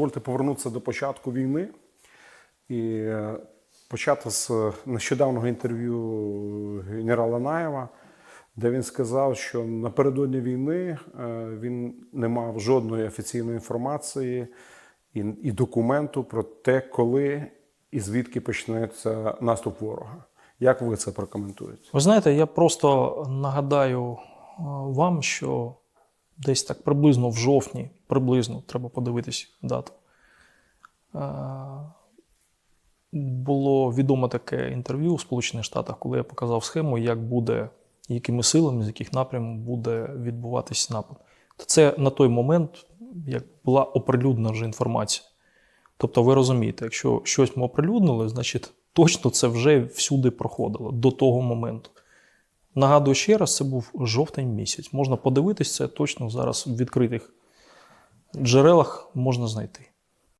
Дозвольте повернутися до початку війни і е, почати з нещодавнього інтерв'ю генерала Наєва, де він сказав, що напередодні війни е, він не мав жодної офіційної інформації і, і документу про те, коли і звідки почнеться наступ ворога. Як ви це прокоментуєте? Ви знаєте, я просто нагадаю е, вам, що десь так приблизно в жовтні, приблизно треба подивитись дату. е, Було відомо таке інтерв'ю у Сполучених Штатах, коли я показав схему, як буде, якими силами, з яких напрямів буде відбуватись напад. То це на той момент як була оприлюднена вже інформація. Тобто, ви розумієте, якщо щось ми оприлюднили, значить точно це вже всюди проходило до того моменту. Нагадую ще раз, це був жовтень місяць. Можна подивитись це точно зараз в відкритих джерелах можна знайти.